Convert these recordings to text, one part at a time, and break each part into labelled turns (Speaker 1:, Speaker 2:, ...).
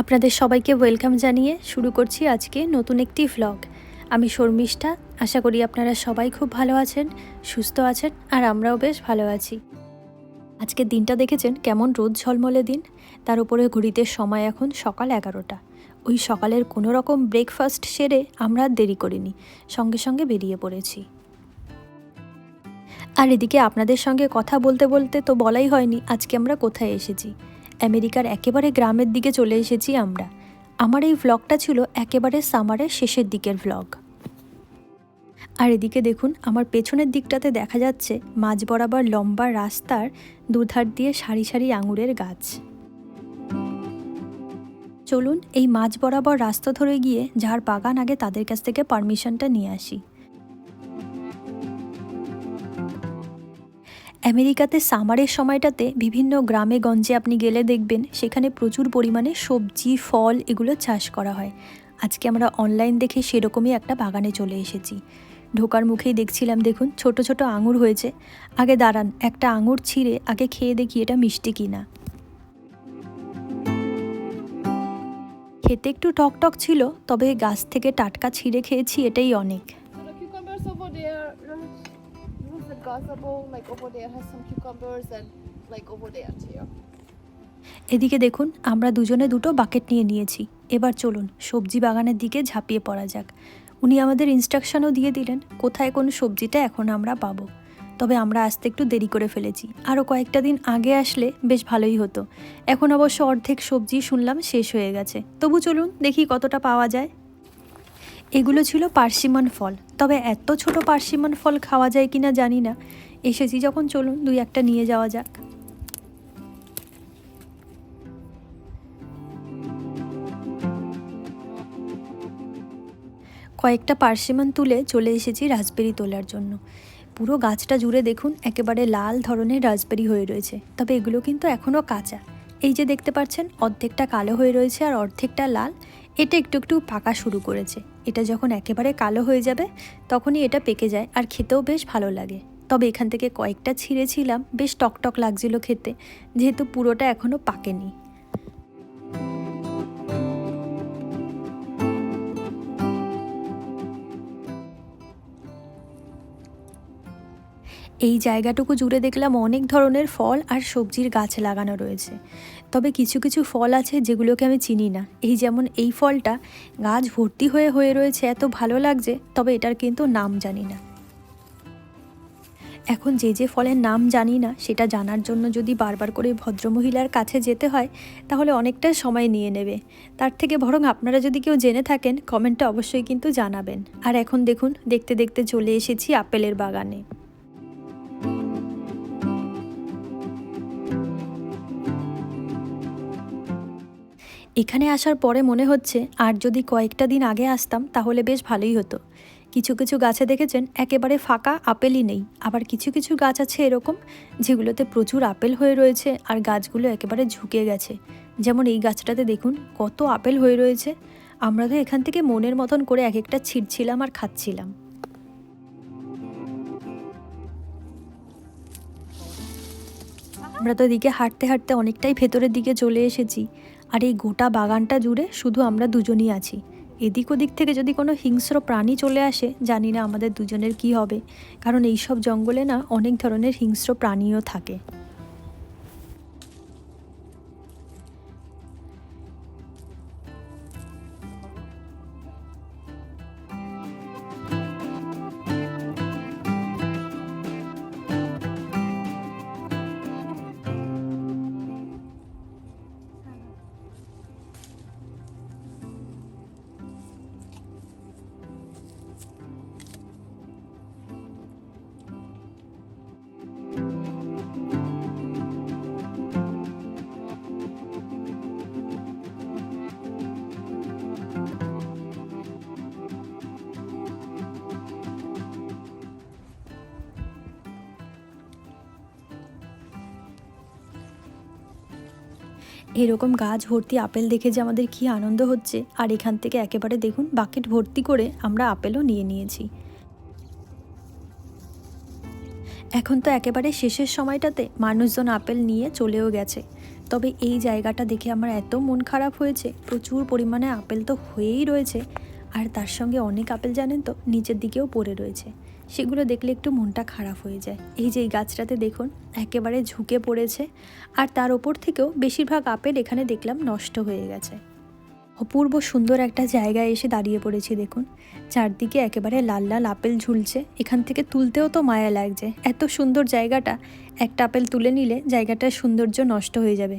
Speaker 1: আপনাদের সবাইকে ওয়েলকাম জানিয়ে শুরু করছি আজকে নতুন একটি ভ্লগ আমি শর্মিষ্ঠা, আশা করি আপনারা সবাই খুব ভালো আছেন, সুস্থ আছেন, আর আমরাও বেশ ভালো আছি। আজকের দিনটা দেখেছেন কেমন রোদ ঝলমলে দিন। তার উপরে ঘড়িতে সময় এখন সকাল এগারোটা। ওই সকালের কোনো রকম ব্রেকফাস্ট সেরে আমরা আর দেরি করিনি, সঙ্গে সঙ্গে বেরিয়ে পড়েছি। আর এদিকে আপনাদের সঙ্গে কথা বলতে বলতে তো বলাই হয়নি আজকে আমরা কোথায় এসেছি। আমেরিকার একেবারে গ্রামের দিকে চলে এসেছি আমরা। আমার এই ভ্লগটা ছিল একেবারে সামারের শেষের দিকের ভ্লগ আর এদিকে দেখুন, আমার পেছনের দিকটাতে দেখা যাচ্ছে মাঝ বরাবর লম্বা রাস্তার দুধার দিয়ে সারি সারি আঙুরের গাছ। চলুন এই মাঝ বরাবর রাস্তা ধরে গিয়ে যার বাগান আগে তাদের কাছ থেকে পারমিশনটা নিয়ে আসি। আমেরিকাতে সামারের সময়টাতে বিভিন্ন গ্রামে গঞ্জে আপনি গেলে দেখবেন সেখানে প্রচুর পরিমাণে সবজি, ফল এগুলো চাষ করা হয়। আজকে আমরা অনলাইন দেখে সেরকমই একটা বাগানে চলে এসেছি। ঢোকার মুখেই দেখছিলাম, দেখুন, ছোট ছোট আঙুর হয়েছে। আগে দাঁড়ান, একটা আঙুর ছিঁড়ে আগে খেয়ে দেখি এটা মিষ্টি কিনা। খেতে একটু টক টক ছিল, তবে গাছ থেকে টাটকা ছিঁড়ে খেয়েছি, এটাই অনেক। এদিকে দেখুন, আমরা দুজনে দুটো বাকেট নিয়ে নিয়েছি। এবার চলুন, সবজি বাগানের দিকে ঝাঁপিয়ে পড়া যাক। উনি আমাদের ইনস্ট্রাকশনও দিয়ে দিলেন, কোথায় কোন সবজিটা এখন আমরা পাবো। তবে আমরা আসতে একটু দেরি করে ফেলেছি। আরও কয়েকটা দিন আগে আসলে বেশ ভালোই হতো। এখন অবশ্য অর্ধেক সবজি শুনলাম শেষ হয়ে গেছে। তবু চলুন, দেখি কতটা পাওয়া যায়। এগুলো ছিল পার্সিমন ফল। তবে এত ছোট পার্সিমন ফল খাওয়া যায় কিনা জানি না। এসেছি যখন, চলুন দুই একটা নিয়ে যাওয়া যাক। কয়েকটা পার্সিমন তুলে চলে এসেছি রাজবেরি তোলার জন্য। পুরো গাছটা জুড়ে দেখুন, একেবারে লাল ধরনের রাজবেরি হয়ে রয়েছে। তবে এগুলো কিন্তু এখনও কাঁচা। এই যে দেখতে পাচ্ছেন, অর্ধেকটা কালো হয়ে রয়েছে আর অর্ধেকটা লাল। এটা একটু একটু পাকা শুরু করেছে। এটা যখন একেবারে কালো হয়ে যাবে, তখনই এটা পেকে যায় আর খেতেও বেশ ভালো লাগে। তবে এখান থেকে কয়েকটা ছিঁড়েছিলাম, বেশ টকটক লাগছিল খেতে, যেহেতু পুরোটা এখনও পাকেনি। এই জায়গাটুকু জুড়ে দেখলাম অনেক ধরনের ফল আর সবজির গাছ লাগানো রয়েছে। তবে কিছু কিছু ফল আছে যেগুলোকে আমি চিনি না। এই যেমন এই ফলটা গাছ ভর্তি হয়ে হয়ে রয়েছে, এত ভালো লাগছে, তবে এটার কিন্তু নাম জানি না। এখন যে যে ফলের নাম জানি না, সেটা জানার জন্য যদি বারবার করে ভদ্রমহিলার কাছে যেতে হয়, তাহলে অনেকটা সময় নিয়ে নেবে। তার থেকে বরং আপনারা যদি কেউ জেনে থাকেন, কমেন্টে অবশ্যই কিন্তু জানাবেন। আর এখন দেখুন, দেখতে দেখতে চলে এসেছি আপেলের বাগানে। এখানে আসার পরে মনে হচ্ছে, আর যদি কয়েকটা দিন আগে আসতাম, তাহলে বেশ ভালোই হতো। কিছু কিছু গাছে দেখেছেন, একেবারে ফাঁকা আপেলই নেই। আবার কিছু কিছু গাছ আছে এরকম, যেগুলোতে প্রচুর আপেল হয়ে রয়েছে, আর গাছগুলো একেবারে ঝুঁকে গেছে। যেমন এই গাছটাতে দেখুন, কত আপেল হয়ে রয়েছে। আমরা তো এখান থেকে মনের মতন করে এক একটা ছিঁড়ছিলাম আর খাচ্ছিলাম। আমরা তো এদিকে হাঁটতে হাঁটতে অনেকটাই ভেতরের দিকে চলে এসেছি। আর এই গোটা বাগানটা জুড়ে শুধু আমরা দুজনই আছি। এদিক ওদিক থেকে যদি কোনো হিংস্র প্রাণী চলে আসে, জানি না আমাদের দুজনের কি হবে। কারণ এইসব জঙ্গলে না অনেক ধরনের হিংস্র প্রাণীও থাকে। এরকম গাছ ভর্তি আপেল দেখে যে আমাদের কি আনন্দ হচ্ছে, আর এখান থেকে একেবারে দেখুন বাকেট ভর্তি করে আমরা আপেলও নিয়ে নিয়েছি। এখন তো একেবারে শেষের সময়টাতে মানুষজন আপেল নিয়ে চলেও গেছে। তবে এই জায়গাটা দেখে আমার এত মন খারাপ হয়েছে, প্রচুর পরিমাণে আপেল তো হয়েই রয়েছে, আর তার সঙ্গে অনেক আপেল জানেন তো, নিচের দিকেও পড়ে রয়েছে। সেগুলো দেখলে একটু মনটা খারাপ হয়ে যায়। এই যে এই গাছটাতে দেখুন, একেবারে ঝুঁকে পড়েছে আর তার ওপর থেকেও বেশিরভাগ আপেল এখানে দেখলাম নষ্ট হয়ে গেছে। অপূর্ব সুন্দর একটা জায়গায় এসে দাঁড়িয়ে পড়েছি দেখুন। চারদিকে একেবারে লাল লাল আপেল ঝুলছে। এখান থেকে তুলতেও তো মায়া লাগছে। এত সুন্দর জায়গাটা, একটা আপেল তুলে নিলে জায়গাটার সৌন্দর্য নষ্ট হয়ে যাবে।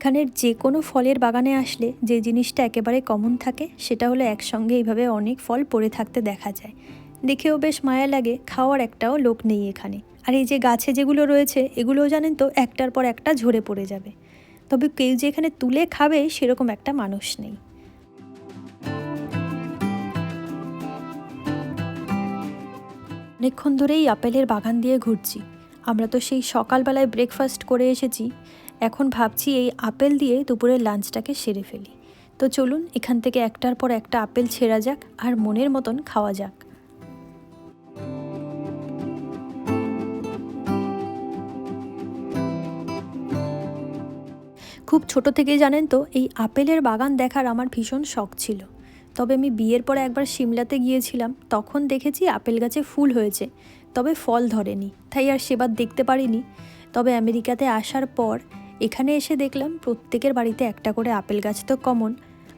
Speaker 1: এখানের যে কোনো ফলের বাগানে আসলে যে জিনিসটা একেবারে কমন থাকে, সেটা হলো একসঙ্গে এইভাবে অনেক ফল পড়ে থাকতে দেখা যায়। দেখেও বেশ মায়া লাগে, খাওয়ার একটাও লোক নেই এখানে। আর এই যে গাছে যেগুলো রয়েছে, এগুলোও জানেন তো, একটার পর একটা ঝরে পড়ে যাবে। তবে কেউ যে এখানে তুলে খাবে, সেরকম একটা মানুষ নেই। অনেকক্ষণ ধরেই আপেলের বাগান দিয়ে ঘুরছি। আমরা তো সেই সকালবেলায় ব্রেকফাস্ট করে এসেছি। এখন ভাবছি এই আপেল দিয়ে দুপুরের লাঞ্চটাকে সেরে ফেলি। তো চলুন, এখান থেকে একটার পর একটা আপেল ছেঁড়া যাক আর মনের মতন খাওয়া যাক। খুব ছোট থেকেই জানেন তো, এই আপেলের বাগান দেখার আমার ভীষণ শখ ছিল। তবে আমি বিয়ের পরে একবার সিমলাতে গিয়েছিলাম, তখন দেখেছি আপেল গাছে ফুল হয়েছে, তবে ফল ধরেনি, তাই আর সেবার দেখতে পারিনি। তবে আমেরিকাতে আসার পর এখানে এসে দেখলাম প্রত্যেকের বাড়িতে একটা করে আপেল গাছ তো কমন।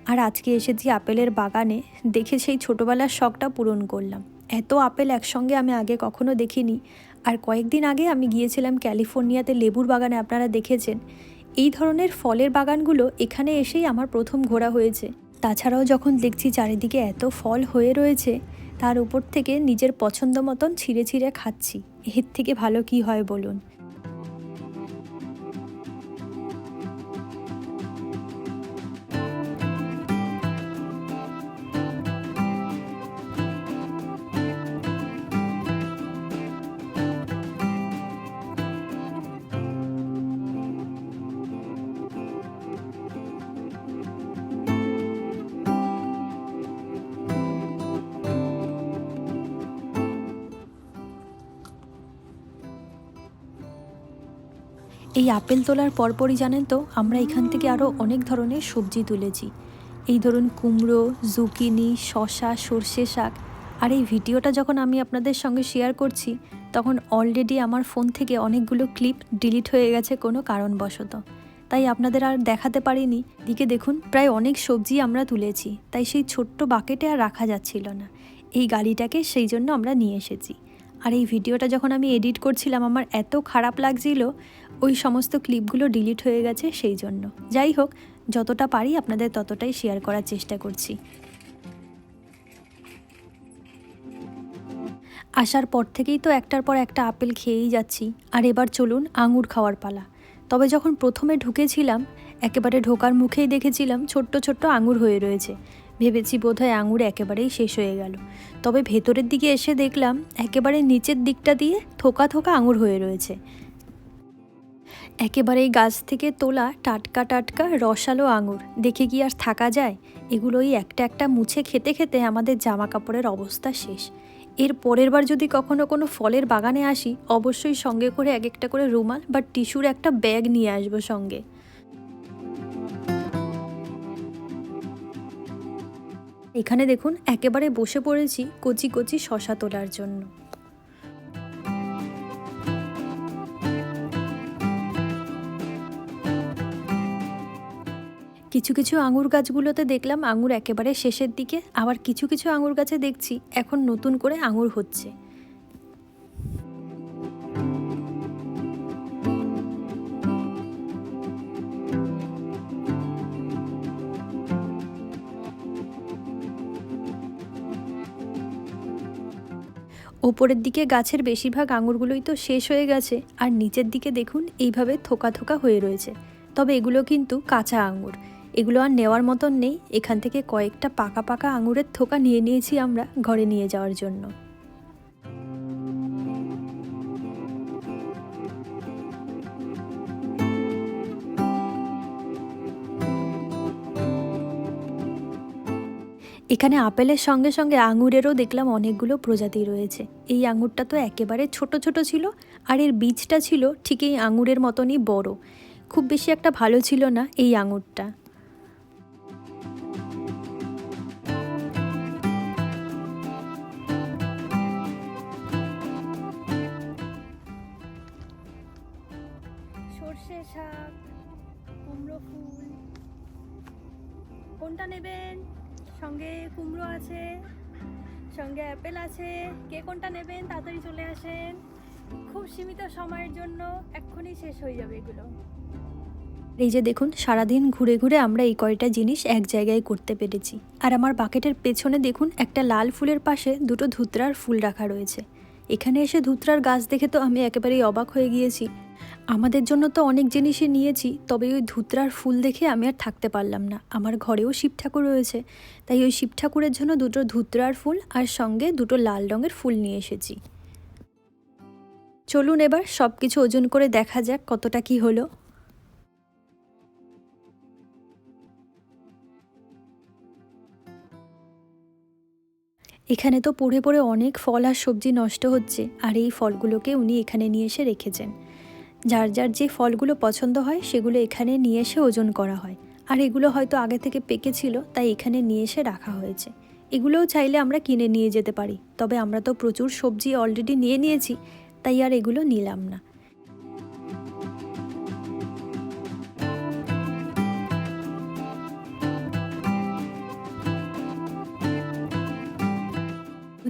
Speaker 1: আর আজকে এসেছি আপেলের বাগানে দেখে সেই ছোটোবেলার শখটা পূরণ করলাম। এত আপেল একসঙ্গে আমি আগে কখনো দেখিনি। আর কয়েকদিন আগে আমি গিয়েছিলাম ক্যালিফোর্নিয়াতে লেবুর বাগানে, আপনারা দেখেছেন। এই ধরনের ফলের বাগানগুলো এখানে এসেই আমার প্রথম ঘোরা হয়েছে। তাছাড়াও যখন দেখছি চারিদিকে এত ফল হয়ে রয়েছে, তার উপর থেকে নিজের পছন্দ মতন ছিঁড়ে ছিঁড়ে খাচ্ছি। এর থেকে ভালো কি হয় বলুন? এই আপেল তোলার পরপরই জানেন তো, আমরা এখান থেকে আরও অনেক ধরনের সবজি তুলেছি। এই ধরুন কুমড়ো জুকিনি শশা সর্ষে শাক। আর এই ভিডিওটা যখন আমি আপনাদের সঙ্গে শেয়ার করছি, তখন অলরেডি আমার ফোন থেকে অনেকগুলো ক্লিপ ডিলিট হয়ে গেছে কোনো কারণবশত। তাই আপনাদের আর দেখাতে পারিনি। দিকে দেখুন, প্রায় অনেক সবজি আমরা তুলেছি। তাই সেই ছোট্ট বাকেটে আর রাখা যাচ্ছিল না। এই গাড়িটাকে সেই জন্য আমরা নিয়ে এসেছি। আর এই ভিডিওটা যখন আমি এডিট করছিলাম, আমার এত খারাপ লাগছিল ওই সমস্ত ক্লিপগুলো ডিলিট হয়ে গেছে সেই জন্য। যাই হোক, যতটা পারি আপনাদের ততটাই শেয়ার করার চেষ্টা করছি। আসার পর থেকেই তো একটার পর একটা আপেল খেয়েই যাচ্ছি। আর এবার চলুন আঙুর খাওয়ার পালা। তবে যখন প্রথমে ঢুকেছিলাম, একেবারে ঢোকার মুখেই দেখেছিলাম ছোট্ট ছোট্ট আঙুর হয়ে রয়েছে। ভেবেছি বোধহয় আঙুর একেবারেই শেষ হয়ে গেল। তবে ভেতরের দিকে এসে দেখলাম, একেবারে নিচের দিকটা দিয়ে থোকা থোকা আঙুর হয়ে রয়েছে। একেবারেই গাছ থেকে তোলা টাটকা টাটকা রসালো আঙুর। দেখে কি আর থাকা যায়? এগুলোই একটা একটা মুছে খেতে খেতে আমাদের জামা কাপড়ের অবস্থা শেষ। এর পরের বার যদি কখনো কোনো ফলের বাগানে আসি, অবশ্যই সঙ্গে করে এক একটা করে রুমাল বা টিস্যুর একটা ব্যাগ নিয়ে আসব সঙ্গে। এখানে দেখুন, একেবারে বসে পড়েছি কচি কচি শশা তোলার জন্য। কিছু কিছু আঙুর গাছগুলোতে দেখলাম আঙুর একেবারে শেষের দিকে, আবার কিছু কিছু আঙুর গাছে দেখছি এখন নতুন করে আঙুর হচ্ছে। ওপরের দিকে গাছের বেশিরভাগ আঙুরগুলোই তো শেষ হয়ে গেছে, আর নিচের দিকে দেখুন এইভাবে থোকা থোকা হয়ে রয়েছে। তবে এগুলো কিন্তু কাঁচা আঙুর। এগুলো আর নেওয়ার মতন নেই। এখান থেকে কয়েকটা পাকা পাকা আঙুরের থোকা নিয়ে নিয়েছি আমরা ঘরে নিয়ে যাওয়ার জন্য। এখানে আপেলের সঙ্গে সঙ্গে আঙুরেরও দেখলাম অনেকগুলো প্রজাতি রয়েছে। এই আঙুরটা তো একেবারে ছোট ছোট ছিল আর এর বীজটা ছিল ঠিক এই আঙুরের মতনই বড়। খুব বেশি একটা ভালো ছিল না এই আঙুরটা। সর্ষে শাক, কুমড়ো ফুল। কোনটা নেবেন? সঙ্গে কুমড়ো আছে, সঙ্গে অ্যাপেল আছে। কে কোনটা নেবেন? তাড়াতাড়ি চলে আসেন। খুব সীমিত সময়ের জন্য এক্ষুনি শেষ হয়ে যাবে এগুলো। এই যে দেখুন, সারাদিন ঘুরে ঘুরে আমরা এই কয়টা জিনিস এক জায়গায় করতে পেরেছি। আর আমার বাকেটের পেছনে দেখুন, একটা লাল ফুলের পাশে দুটো ধুতরার ফুল রাখা রয়েছে। এখানে এসে ধুতরার গাছ দেখে তো আমি একেবারেই অবাক হয়ে গিয়েছি। আমাদের জন্য তো অনেক জিনিসই নিয়েছি, তবে ওই ধুতরার ফুল দেখে আমি আর থাকতে পারলাম না। আমার ঘরেও শিব ঠাকুর রয়েছে, তাই ওই শিব ঠাকুরের জন্য দুটো ধুতরার ফুল আর সঙ্গে দুটো লাল রঙের ফুল নিয়ে এসেছি। চলুন এবার সব কিছু ওজন করে দেখা যাক কতটা কি হলো। এখানে তো পড়ে পড়ে অনেক ফল আর সবজি নষ্ট হচ্ছে, আর এই ফলগুলোকে উনি এখানে নিয়ে এসে রেখেছেন। যার যার যে ফলগুলো পছন্দ হয় সেগুলো এখানে নিয়ে এসে ওজন করা হয়। আর এগুলো হয়তো আগে থেকে পেকেছিল তাই এখানে নিয়ে এসে রাখা হয়েছে। এগুলোও চাইলে আমরা কিনে নিয়ে যেতে পারি, তবে আমরা তো প্রচুর সবজি অলরেডি নিয়ে নিয়েছি, তাই আর এগুলো নিলাম না।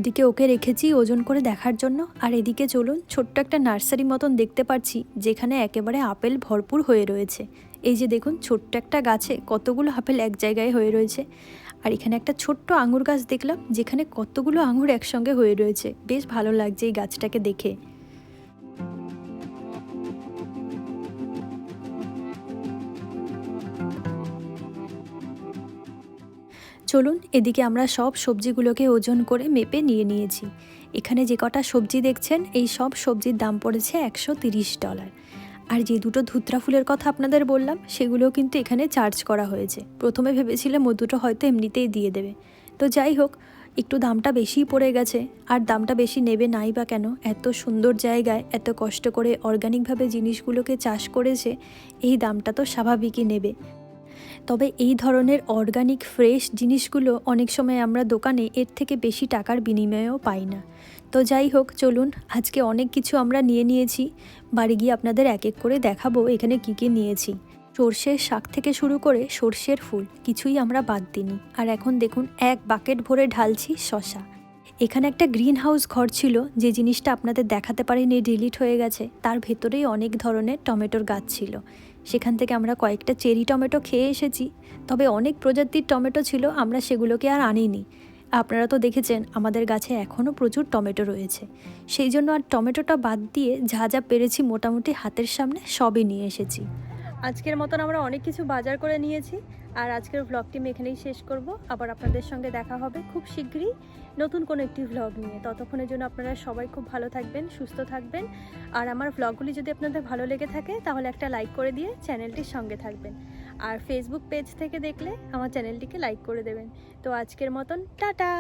Speaker 1: ওদিকে ওকে রেখেছি ওজন করে দেখার জন্য। আর এদিকে চলুন, ছোট্ট একটা নার্সারি মতন দেখতে পাচ্ছি যেখানে একেবারে আপেল ভরপুর হয়ে রয়েছে। এই যে দেখুন, ছোট্ট একটা গাছে কতগুলো আপেল এক জায়গায় হয়ে রয়েছে। আর এখানে একটা ছোট্ট আঙুর গাছ দেখলাম, যেখানে কতগুলো আঙুর একসঙ্গে হয়ে রয়েছে। বেশ ভালো লাগছে এই গাছটাকে দেখে। চলুন, এদিকে আমরা সব সবজিগুলোকে ওজন করে মেপে নিয়ে নিয়েছি। এখানে যে কটা সবজি দেখছেন, এই সব সবজির দাম পড়েছে একশো ডলার। আর যে দুটো ধুতরা ফুলের কথা আপনাদের বললাম, সেগুলোও কিন্তু এখানে চার্জ করা হয়েছে। প্রথমে ভেবেছিলাম ও দুটো হয়তো এমনিতেই দিয়ে দেবে। তো যাই হোক, একটু দামটা বেশিই পড়ে গেছে। আর দামটা বেশি নেবে নাই বা কেন? এত সুন্দর জায়গায় এত কষ্ট করে অর্গানিকভাবে জিনিসগুলোকে চাষ করেছে, এই দামটা তো স্বাভাবিকই নেবে। তবে এই ধরনের অর্গানিক ফ্রেশ জিনিসগুলো অনেক সময় আমরা দোকানে এর থেকে বেশি টাকার বিনিময়েও পাই না। তো যাই হোক, চলুন, আজকে অনেক কিছু আমরা নিয়ে নিয়েছি। বাড়ি গিয়ে আপনাদের এক এক করে দেখাবো এখানে কী কী নিয়েছি। সর্ষের শাক থেকে শুরু করে সর্ষের ফুল, কিছুই আমরা বাদ দিইনি। আর এখন দেখুন, এক বাকেট ভরে ঢালছি শশা এখানে একটা গ্রিন হাউস ঘর ছিল, যে জিনিসটা আপনাদের দেখাতে পারিনি ডিলিট হয়ে গেছে। তার ভেতরেই অনেক ধরনের টমেটোর গাছ ছিল। সেখান থেকে আমরা কয়েকটা চেরি টমেটো খেয়ে এসেছি। তবে অনেক প্রজাতির টমেটো ছিল, আমরা সেগুলোকে আর আনিনি। আপনারা তো দেখেছেন, আমাদের গাছে এখনও প্রচুর টমেটো রয়েছে। সেই জন্য আর টমেটোটা বাদ দিয়ে যা যা পেরেছি মোটামুটি হাতের সামনে সবই নিয়ে এসেছি। আজকের মতন আমরা অনেক কিছু বাজার করে নিয়েছি। আর আজকের ভ্লগটি আমি এখানেই শেষ করব। আবার আপনাদের সঙ্গে দেখা হবে খুব শীঘ্রই নতুন কোনো একটি ভ্লগ নিয়ে। ততক্ষণের জন্য আপনারা সবাই খুব ভালো থাকবেন, সুস্থ থাকবেন। আর আমার ভ্লগগুলি যদি আপনাদের ভালো লেগে থাকে, তাহলে একটা লাইক করে দিয়ে চ্যানেলটির সঙ্গে থাকবেন। আর ফেসবুক পেজ থেকে দেখলে আমার চ্যানেলটিকে লাইক করে দেবেন। তো আজকের মতন, টাটা!